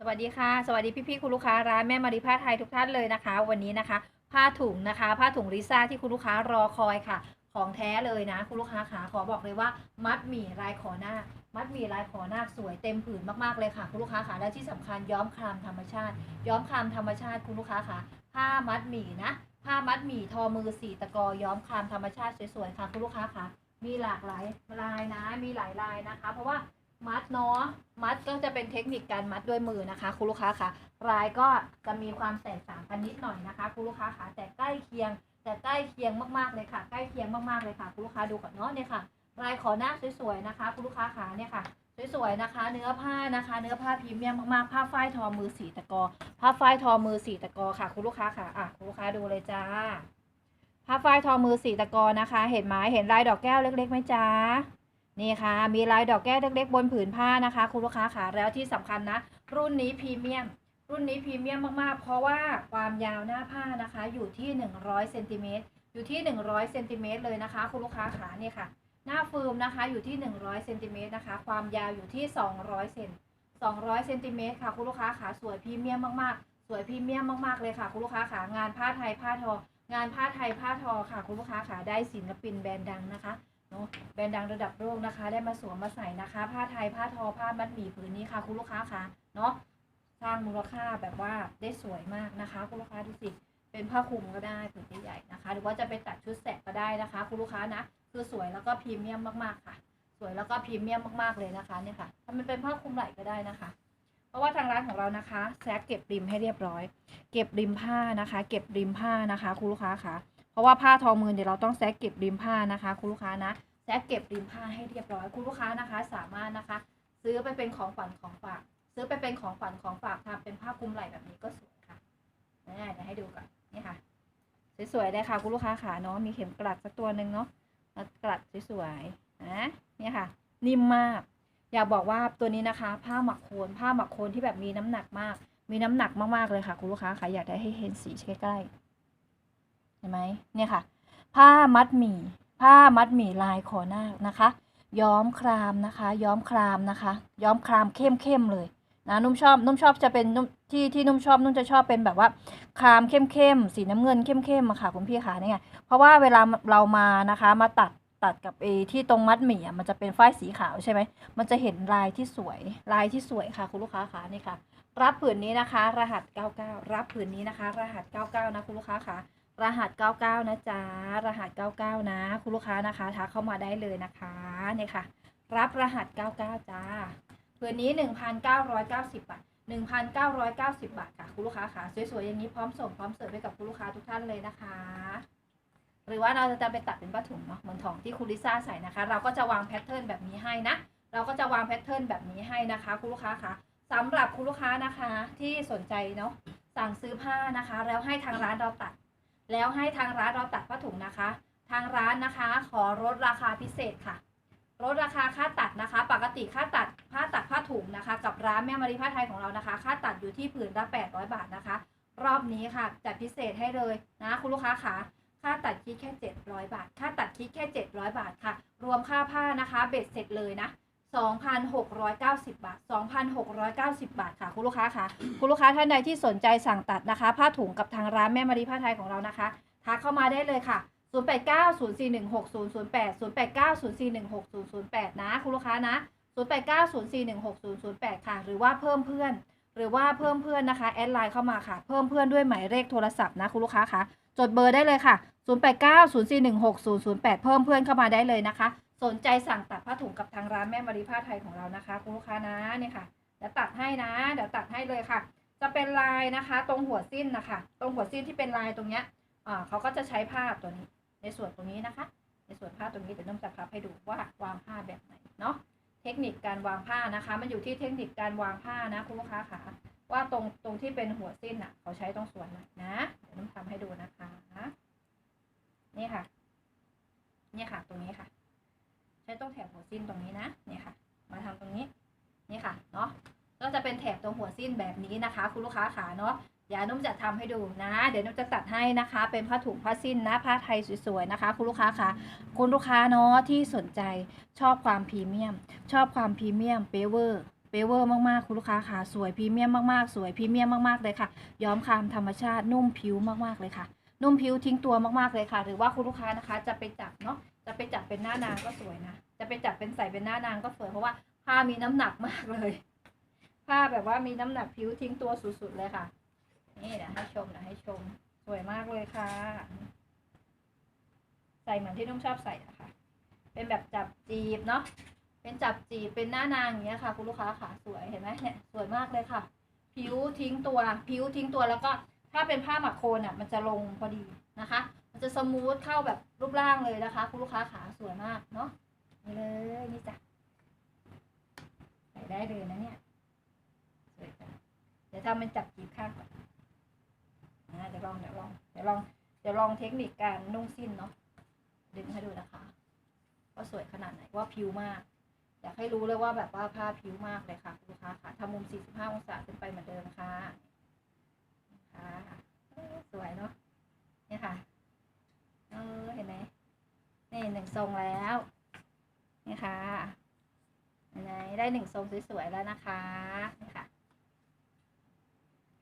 สวัสดีค่ะ สวัสดีพี่ๆคุณลูกค้าร้านแม่มารีผ้าไทยทุกท่านเลยนะคะ วันนี้นะคะ ผ้าถุงนะคะ ผ้าถุงลิซ่าที่คุณลูกค้ารอคอยค่ะ ของแท้เลยนะ คุณลูกค้าขาขอบอกเลยว่า มัดหมี่ลายขอหน้า มัดหมี่ลายขอหน้าสวยเต็มผืนมากๆเลยค่ะ คุณลูกค้าขาและที่สำคัญย้อมครามธรรมชาติ ย้อมครามธรรมชาติคุณลูกค้าขาผ้ามัดหมี่นะผ้ามัดหมี่ทอมือสีตะกอย้อมครามธรรมชาติสวยๆค่ะคุณลูกค้าขามีหลากหลายลายนะ มีหลายลายนะคะ เพราะว่า มัดเนาะมัดก็จะเป็นเทคนิคการมัดด้วยมือนะคะ คุณลูกค้าคะลายก็จะมีความแตกต่างกันนิดหน่อยนะคะ คุณลูกค้าคะแต่ใกล้เคียง แต่ใกล้เคียงมากๆเลยค่ะ ใกล้เคียงมากๆเลยค่ะคุณลูกค้าดูก่อนเนาะเนี่ยค่ะลายขอหน้าสวยๆนะคะคุณลูกค้าขาเนี่ยค่ะสวยๆนะคะ เนื้อผ้านะคะ เนื้อผ้าพรีเมียมมากๆผ้าฝ้ายทอมือสีตะกอผ้าฝ้ายทอมือสีตะกอค่ะ คุณลูกค้าค่ะอะคุณลูกค้าดูเลยจ้าผ้าฝ้ายทอมือสีตะกอนะคะ เห็นไหมเห็นลายดอกแก้วเล็กๆไหมจ้า นี่ค่ะ มีลายดอกแก้วเล็กๆบนผืนผ้านะคะ คุณลูกค้าขาแล้วที่สำคัญนะ รุ่นนี้พรีเมียม รุ่นนี้พรีเมียมมากๆ เพราะว่าความยาวหน้าผ้านะคะ อยู่ที่ 100เซนติเมตรอยู่ที่ 100เซนติเมตรเลยนะคะ คุณลูกค้าขานี่ค่ะ หน้าฟิล์มนะคะอยู่ที่ 100เซนติเมตรนะคะ ความยาวอยู่ที่ 200เซน200เซนติเมตรค่ะ คุณลูกค้าขาสวยพรีเมียมมากๆ สวยพรีเมียมมากๆเลยค่ะ คุณลูกค้าขางานผ้าไทยผ้าทองานผ้าไทยผ้าทอค่ะ คุณลูกค้าขาได้ศิลปินแบรนด์ดังนะคะ นาะแบรนด์ดังระดับโลกนะคะ ได้มาสวมมาใส่นะคะ ผ้าไทยผ้าทอผ้ามัดหมี่ผืนนี้ค่ะ คุณลูกค้าคะเนาะสร้างมูลค่าแบบว่าได้สวยมากนะคะ คุณลูกค้าดูสิเป็นผ้าคลุมก็ได้ผืนใหญ่ๆนะคะ หรือว่าจะไปตัดชุดแสกก็ได้นะคะ คุณลูกค้านะคือสวยแล้วก็พรีเมียมมากๆค่ะ สวยแล้วก็พรีเมียมมากๆเลยนะคะเนี่ยค่ะถ้ามันเป็นผ้าคลุมไหล่ก็ได้นะคะ เพราะว่าทางร้านของเรานะคะแซกเก็บริมให้เรียบร้อย เก็บริมผ้านะคะ เก็บริมผ้านะคะ คุณลูกค้าคะ ราะว่าผ้าทอมือเดี๋ยวเราต้องแซกเก็บริมผ้านะคะ คุณลูกค้านะแซกเก็บริมผ้าให้เรียบร้อยคุณลูกค้านะคะ สามารถนะคะ ซื้อไปเป็นของขวัญของฝาก ซื้อไปเป็นของขวัญของฝากทำเป็นผ้าคลุมไหล่แบบนี้ก็สวยค่ะนี่เดี๋ยวให้ดูก่อนนี่ค่ะ สวยๆเลยค่ะคุณลูกค้าขาเนาะมีเข็มกลัดสักตัวหนึ่งเนาะกลัดสวยๆนะนี่ค่ะ นิ่มมาก อยากบอกว่าตัวนี้นะคะ ผ้าหมักโคนผ้าหมักโคนที่แบบมีน้ำหนักมาก มีน้ำหนักมากๆเลยค่ะคุณลูกค้าค่ะอยากได้ให้เห็นสีใกล้ๆ เห็นไหมเนี่ยค่ะ ผ้ามัดหมี่ ผ้ามัดหมี่ลายขอหน้านะคะ ย้อมครามนะคะ ย้อมครามนะคะ ย้อมครามเข้มเข้มๆเลยนะนุ่มชอบนุ่มชอบจะเป็นนุ่มที่ที่นุ่มชอบนุ่มจะชอบเป็นแบบว่าครามเข้มเข้มๆสีน้ำเงินเข้มเข้มๆอะค่ะคุณพี่ขาเนี่ยเพราะว่าเวลาเรามานะคะมาตัดตัดกับเอที่ตรงมัดหมี่อะมันจะเป็นฝ้ายสีขาวใช่ไหมมันจะเห็นลายที่สวยลายที่สวยค่ะ คุณลูกค้าขานี่ค่ะ รับผืนนี้นะคะ รหัส 99 รับผืนนี้นะคะ รหัส 99 นะคุณลูกค้าค่ะ รหัส 99 นะจ๊ะ รหัส 99 นะ คุณลูกค้านะคะทักเข้ามาได้เลยนะคะเนี่ยค่ะ รับรหัส 99 จ้าผืนนี้ 1,990 บาท 1,990 บาทค่ะ คุณลูกค้าค่ะ สวยๆ อย่างนี้พร้อมส่งพร้อมเสิร์ฟให้กับคุณลูกค้าทุกท่านเลยนะคะ หรือว่าเราจะไปตัดเป็นผ้าถุงเนาะเหมือนของที่คุณลิซ่าใส่นะคะ เราก็จะวางแพทเทิร์นแบบนี้ให้นะ เราก็จะวางแพทเทิร์นแบบนี้ให้นะคะ คุณลูกค้าค่ะสำหรับคุณลูกค้านะคะที่สนใจเนาะสั่งซื้อผ้านะคะ แล้วให้ทางร้านเราตัด แล้วให้ทางร้านเราตัดผ้าถุงนะคะ ทางร้านนะคะขอลดราคาพิเศษค่ะลดราคาค่าตัดนะคะ ปกติค่าตัดผ้าตัดผ้าถุงนะคะ กับร้านแม่มารีผ้าไทยของเรานะคะ ค่าตัดอยู่ที่ผืนละ800 บาทนะคะ รอบนี้ค่ะจัดพิเศษให้เลยนะคุณลูกค้าขาค่าตัดคิดแค่ 700 บาท ค่าตัดคิดแค่ 700 บาทค่ะ รวมค่าผ้านะคะ เบ็ดเสร็จเลยนะ 2,690 บาท 2,690 บาทค่ะ คุณลูกค้าค่ะ คุณลูกค้าท่านใดที่สนใจสั่งตัดนะคะ ผ้าถุงกับทางร้านแม่มารีผ้าไทยของเรานะคะทักเข้ามาได้เลยค่ะ 0890416008 0890416008 นะ คุณลูกค้านะ 0890416008 ค่ะ หรือว่าเพิ่มเพื่อน หรือว่าเพิ่มเพื่อนนะคะแอดไลน์เข้ามาค่ะ เพิ่มเพื่อนด้วยหมายเลขโทรศัพท์นะคุณลูกค้าค่ะ จดเบอร์ได้เลยค่ะ 0890416008 เพิ่มเพื่อนเข้ามาได้เลยนะคะ สนใจสั่งตัดผ้าถุงกับทางร้านแม่มารีผ้าไทยของเรานะคะ คุณลูกค้านะเนี่ยค่ะเดี๋ยวตัดให้นะ เดี๋ยวตัดให้เลยค่ะ จะเป็นลายนะคะ ตรงหัวสิ้นนะคะ ตรงหัวสิ้นที่เป็นลายตรงเนี้ยอ่าเขาก็จะใช้ผ้าตัวนี้ ในส่วนตรงนี้นะคะ ในส่วนผ้าตรงนี้เดี๋ยวน้องจะพับให้ดูว่าวางผ้าแบบไหนเนาะเทคนิคการวางผ้านะคะ มันอยู่ที่เทคนิคการวางผ้านะคุณลูกค้าค่ะว่าตรงตรงที่เป็นหัวสิ้นอะ เขาใช้ตรงส่วนไหนนะเดี๋ยวน้องทำให้ดูนะคะนี่ค่ะเนี่ยค่ะ ตรงนี้ค่ะ ใช้ตรงแถบหัวสิ้นตรงนี้นะเนี่ยค่ะ มาทำตรงนี้นี่ค่ะเนาะก็จะเป็นแถบตรงหัวสิ้นแบบนี้นะคะ คุณลูกค้าขาเนาะเดี๋ยวนุ่มจะทำให้ดูนะ เดี๋ยวนุ่มจะตัดให้นะคะ เป็นผ้าถุงผ้าสิ้นนะผ้าไทยสวยๆนะคะ คุณลูกค้าคะคุณลูกค้าเนาะที่สนใจชอบความพรีเมียม ชอบความพรีเมียมเปเวอร์เปเวอร์มากๆ คุณลูกค้าค่ะสวยพรีเมียมมากๆ สวยพรีเมียมมากๆเลยค่ะ ย้อมคามธรรมชาตินุ่มผิวมากๆเลยค่ะ นุ่มผิวทิ้งตัวมากๆเลยค่ะ หรือว่าคุณลูกค้านะคะจะไปจับเนาะ จะไปจับเป็นหน้านางก็สวยนะ จะไปจับเป็นใส่เป็นหน้านางก็สวยเพราะว่าผ้ามีน้ำหนักมากเลย ผ้าแบบว่ามีน้ำหนักผิวทิ้งตัวสุดๆเลยค่ะ นี่เดี๋ยวให้ชมเดี๋ยวให้ชม สวยมากเลยค่ะ ใส่เหมือนที่นุ่มชอบใส่นะคะ เป็นแบบจับจีบเนาะ เป็นจับจีบเป็นหน้านางอย่างเงี้ยค่ะ คุณลูกค้าค่ะสวยเห็นไหมเนี่ยสวยมากเลยค่ะ ผิวทิ้งตัว ผิวทิ้งตัวแล้วก็ถ้าเป็นผ้าหมักโคนอะ มันจะลงพอดีนะคะ มันจะสมูทเข้าแบบรูปร่างเลยนะคะ คุณลูกค้าขาสวยมากเนาะนี่เลยนี่จ้ะใส่ได้เลยนะเนี่ยสวยจังเดี๋ยวทำเป็นจับจีบข้างก่อนนะเดี๋ยวลองเดี๋ยวลองเดี๋ยวลองเดี๋ยวลองเทคนิคการนุ่งสิ้นเนาะดึงให้ดูนะคะว่าสวยขนาดไหนว่าผิวมากอยากให้รู้เลยว่าแบบว่าผ้าผิวมากเลยค่ะคุณลูกค้าค่ะทำมุม 45 องศาขึ้นไปเหมือนเดิมค่ะค่ะเออสวยเนาะเนี่ยค่ะ เออเห็นไหมนี่หนึ่งทรงแล้วนี่ค่ะเห็นไหมได้หนึ่งทรงสวยๆแล้วนะคะนี่ค่ะ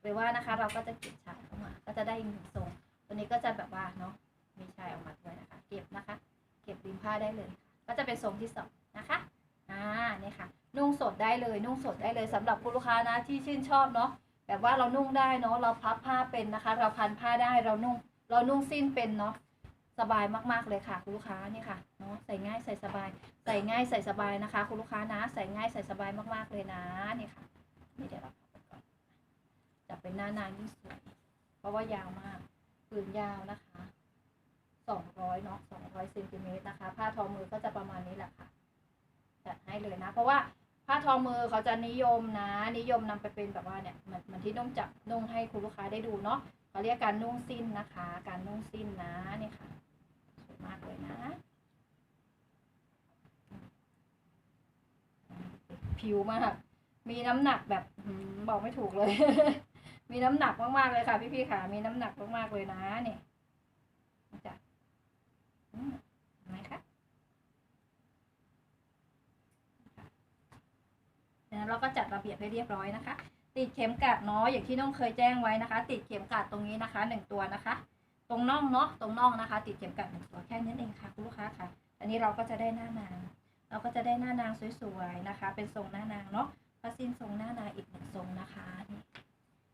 หรือว่านะคะเราก็จะเก็บชายเข้ามา ก็จะได้อีกหนึ่งทรง ตัวนี้ก็จะแบบว่าเนาะมีชายออกมาด้วยนะคะ เก็บนะคะ เก็บริมผ้าได้เลย ก็จะเป็นทรงที่สองนะคะอ่านี่ค่ะ นุ่งสดได้เลย นุ่งสดได้เลยสำหรับคุณลูกค้านะที่ชื่นชอบเนาะแบบว่าเรานุ่งได้เนาะเราพับผ้าเป็นนะคะ เราพันผ้าได้เรานุ่ง เรานุ่งสิ้นเป็นเนาะ สบายมากๆเลยค่ะคุณลูกค้านี่ค่ะเนาะใส่ง่ายใส่สบาย ใส่ง่ายใส่สบายนะคะ คุณลูกค้านะ ใส่ง่ายใส่สบายมากๆเลยนะนี่ค่ะนี่เดี๋ยวเราพับไปก่อนจะเป็นหน้านางยิ่งสวยเพราะว่ายาวมากผืนยาวนะคะสองร้อยเนาะสองร้อยเซนติเมตรนะคะ ผ้าทอมือก็จะประมาณนี้แหละค่ะจัดให้เลยนะ เพราะว่าผ้าทอมือเขาจะนิยมนะ นิยมนำไปเป็นแบบว่าเนี่ยเหมือนเหมือนที่นุ่มจับนุ่งให้คุณลูกค้าได้ดูเนาะเขาเรียกการนุ่งสิ้นนะคะ การนุ่งสิ้นนะนี่ค่ะ มากเลยนะผิวมาก มีน้ำหนักแบบบอกไม่ถูกเลย มีน้ำหนักมากๆเลยค่ะ พี่ๆค่ะ มีน้ำหนักมากๆเลยนะเนี่ยจ้ะเห็นไหมคะดังนั้นเราก็จัดระเบียบให้เรียบร้อยนะคะ ติดเข็มกลัดเนาะอย่างที่น้องเคยแจ้งไว้นะคะ ติดเข็มกลัดตรงนี้นะคะหนึ่งตัวนะคะ ตรงน่องเนาะตรงน่องนะคะ ติดเข็มกลัดหนึ่งตัวแค่นั้นเองค่ะคุณลูกค้าค่ะ อันนี้เราก็จะได้หน้านาง เราก็จะได้หน้านางสวยๆนะคะ เป็นทรงหน้านางเนาะผ้าสิ้นทรงหน้านางอีกหนึ่งทรงนะคะนี่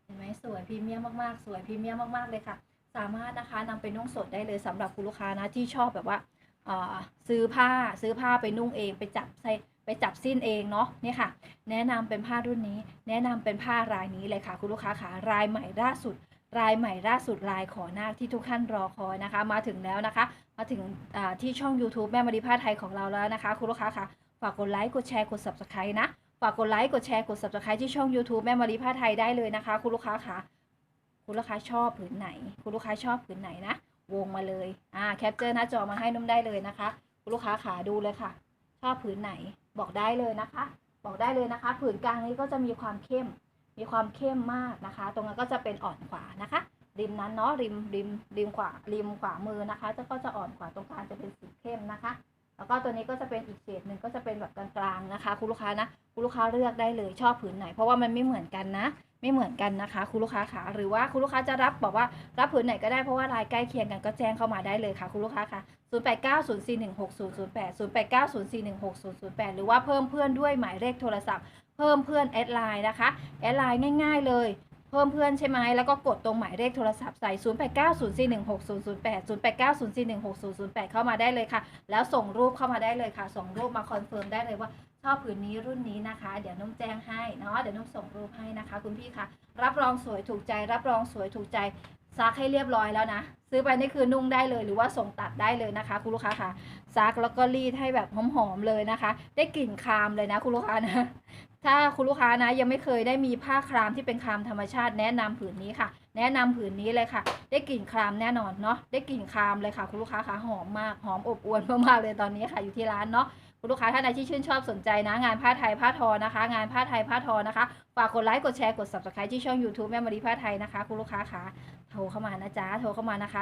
เห็นไหมสวยพรีเมียมมากๆ สวยพรีเมียมมากๆเลยค่ะ สามารถนะคะนำไปนุ่งสดได้เลยสำหรับคุณลูกค้านะที่ชอบแบบว่าซื้อผ้าซื้อผ้าไปนุ่งเองไปจับใส่ไปจับสิ้นเองเนาะนี่ค่ะ แนะนำเป็นผ้ารุ่นนี้ แนะนำเป็นผ้ารายนี้เลยค่ะ คุณลูกค้าค่ะรายใหม่ล่าสุด รายใหม่ล่าสุดลายขอนาคที่ทุกท่านรอคอยนะคะ มาถึงแล้วนะคะ มาถึงที่ช่อง YouTube แม่มาริผ้าไทยของเราแล้วนะคะ คุณลูกค้าค่ะ ฝากกดไลค์กดแชร์กด subscribe นะ ฝากกดไลค์กดแชร์กด subscribe ที่ช่อง YouTube แม่มาริผ้าไทยได้เลยนะคะ คุณลูกค้าค่ะ คุณลูกค้าชอบผืนไหน คุณลูกค้าชอบผืนไหนนะ วงมาเลยอ่าแคปเจอร์หน้าจอมาให้นุ่มได้เลยนะคะ คุณลูกค้าขาดูเลยค่ะ ชอบผืนไหนบอกได้เลยนะคะ บอกได้เลยนะคะ ผืนกลางนี้ก็จะมีความเข้ม มีความเข้มมากนะคะ ตรงนั้นก็จะเป็นอ่อนขวานะคะ ริมนั้นเนาะริมริมริมขวาริมขวามือนะคะ จะก็จะอ่อนกว่าตรงกลางจะเป็นสีเข้มนะคะ แล้วก็ตัวนี้ก็จะเป็นอีกเฉดหนึ่งก็จะเป็นแบบกลางๆนะคะ คุณลูกค้านะคุณลูกค้าเลือกได้เลยชอบผืนไหน เพราะว่ามันไม่เหมือนกันนะ ไม่เหมือนกันนะคะ คุณลูกค้าขาหรือว่าคุณลูกค้าจะรับบอกว่ารับผืนไหนก็ได้เพราะว่าลายใกล้เคียงกันก็แจ้งเข้ามาได้เลยค่ะ คุณลูกค้าค่ะ0890416008 0890416008 หรือว่าเพิ่มเพื่อนด้วยหมายเลขโทรศัพท์ พิ่มเพื่อนแอดไลน์นะคะแอดไลน์ง่าย ๆ เลยเพิ่มเพื่อนใช่ไหมแล้วก็กดตรงหมายเลขโทรศัพท์ใส่0890416008 0890416008 เข้ามาได้เลยค่ะ แล้วส่งรูปเข้ามาได้เลยค่ะ ส่งรูปมาคอนเฟิร์มได้เลยว่าชอบผืนนี้รุ่นนี้นะคะ เดี๋ยวนุ่มแจ้งให้เนาะเดี๋ยวนุ่มส่งรูปให้นะคะ คุณพี่คะรับรองสวยถูกใจ รับรองสวยถูกใจซักให้เรียบร้อยแล้วนะ ซื้อไปนี่คือนุ่งได้เลยหรือว่าส่งตัดได้เลยนะคะ คุณลูกค้าค่ะซักแล้วก็รีดให้แบบหอมๆเลยนะคะ ได้กลิ่นคามเลยนะคุณลูกค้านะ ถ้าคุณลูกค้านะยังไม่เคยได้มีผ้าครามที่เป็นครามธรรมชาติแนะนำผืนนี้ค่ะ แนะนำผืนนี้เลยค่ะ ได้กลิ่นครามแน่นอนเนาะได้กลิ่นครามเลยค่ะ คุณลูกค้าคะหอมมากหอมอบอวลมากๆเลยตอนนี้ค่ะอยู่ที่ร้านเนาะคุณลูกค้าท่านใดที่ชื่นชอบสนใจนะงานผ้าไทยผ้าทอนะคะ งานผ้าไทยผ้าทอนะคะฝากกดไลค์กดแชร์กด subscribe ที่ช่อง YouTube แม่มารีผ้าไทยนะคะ คุณลูกค้าคะโทรเข้ามานะจ๊ะโทรเข้ามานะคะ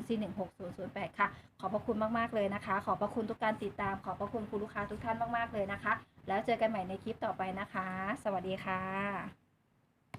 0890416008 ค่ะ ขอบพระคุณมากๆเลยนะคะ ขอบพระคุณทุกการติดตาม ขอบพระคุณคุณลูกค้าทุกท่านมากๆเลยนะคะ แล้วเจอกันใหม่ในคลิปต่อไปนะคะ สวัสดีค่ะ